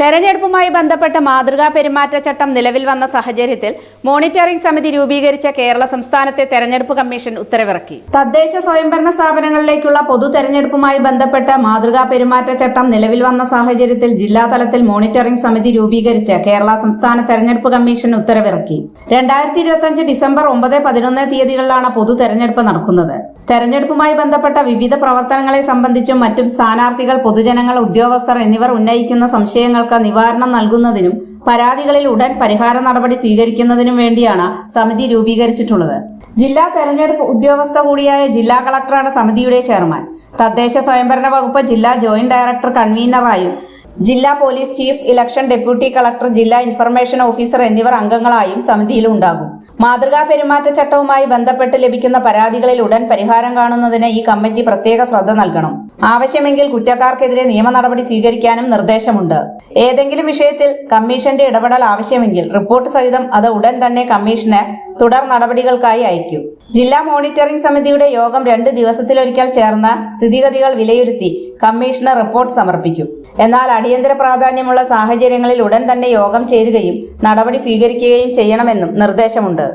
തെരഞ്ഞെടുപ്പുമായി ബന്ധപ്പെട്ട മാതൃകാ പെരുമാറ്റച്ചട്ടം നിലവിൽ വന്ന സാഹചര്യത്തിൽ മോണിറ്ററിംഗ് സമിതി രൂപീകരിച്ച കേരള സംസ്ഥാനത്തെ തെരഞ്ഞെടുപ്പ് കമ്മീഷൻ ഉത്തരവിറക്കി. തദ്ദേശ സ്വയംഭരണ സ്ഥാപനങ്ങളിലേക്കുള്ള പൊതു തെരഞ്ഞെടുപ്പുമായി ബന്ധപ്പെട്ട മാതൃകാ പെരുമാറ്റച്ചട്ടം നിലവിൽ വന്ന സാഹചര്യത്തിൽ ജില്ലാതലത്തിൽ മോണിറ്ററിംഗ് സമിതി രൂപീകരിച്ച് കേരള സംസ്ഥാന തെരഞ്ഞെടുപ്പ് കമ്മീഷൻ ഉത്തരവിറക്കി. രണ്ടായിരത്തി ഇരുപത്തിയഞ്ച് ഡിസംബർ ഒമ്പത് പതിനൊന്ന് തീയതികളിലാണ് പൊതു തെരഞ്ഞെടുപ്പ് നടക്കുന്നത്. തെരഞ്ഞെടുപ്പുമായി ബന്ധപ്പെട്ട വിവിധ പ്രവർത്തനങ്ങളെ സംബന്ധിച്ചും മറ്റും സ്ഥാനാർത്ഥികൾ പൊതുജനങ്ങൾ ഉദ്യോഗസ്ഥർ എന്നിവർ ഉന്നയിക്കുന്ന സംശയങ്ങൾക്ക് നിവാരണം നൽകുന്നതിനും പരാതികളിൽ ഉടൻ പരിഹാര നടപടി സ്വീകരിക്കുന്നതിനും വേണ്ടിയാണ് സമിതി രൂപീകരിച്ചിട്ടുള്ളത്. ജില്ലാ തെരഞ്ഞെടുപ്പ് ഉദ്യോഗസ്ഥ കൂടിയായ ജില്ലാ കളക്ടറാണ് സമിതിയുടെ ചെയർമാൻ. തദ്ദേശ സ്വയംഭരണ വകുപ്പ് ജില്ലാ ജോയിന്റ് ഡയറക്ടർ കൺവീനറായും ജില്ലാ police chief election deputy collector ജില്ലാ ഇൻഫർമേഷൻ ഓഫീസർ എന്നിവർ അംഗങ്ങളായും സമിതിയിൽ ഉണ്ടാകും മാതൃകാ പെരുമാറ്റച്ചട്ടവുമായി ബന്ധപ്പെട്ട് ലഭിക്കുന്ന പരാതികളിൽ ഉടൻ പരിഹാരം കാണുന്നതിന് ഈ കമ്മിറ്റി പ്രത്യേക ശ്രദ്ധ നൽകണം. ആവശ്യമെങ്കിൽ കുറ്റക്കാർക്കെതിരെ നിയമ നടപടി സ്വീകരിക്കാനും നിർദ്ദേശമുണ്ട്. ഏതെങ്കിലും വിഷയത്തിൽ കമ്മീഷന്റെ ഇടപെടൽ ആവശ്യമെങ്കിൽ റിപ്പോർട്ട് സഹിതം അത് ഉടൻ തന്നെ കമ്മീഷന് തുടർ നടപടികൾക്കായി അയക്കും ജില്ലാ മോണിറ്ററിംഗ് സമിതിയുടെ യോഗം രണ്ട് ദിവസത്തിലൊരിക്കൽ ചേർന്ന് സ്ഥിതിഗതികൾ വിലയിരുത്തി കമ്മീഷണർ റിപ്പോർട്ട് സമർപ്പിക്കും. എന്നാൽ അടിയന്തര പ്രാധാന്യമുള്ള സാഹചര്യങ്ങളിൽ ഉടൻ തന്നെ യോഗം ചേരുകയും നടപടി സ്വീകരിക്കുകയും ചെയ്യണമെന്നും നിർദ്ദേശമുണ്ട്.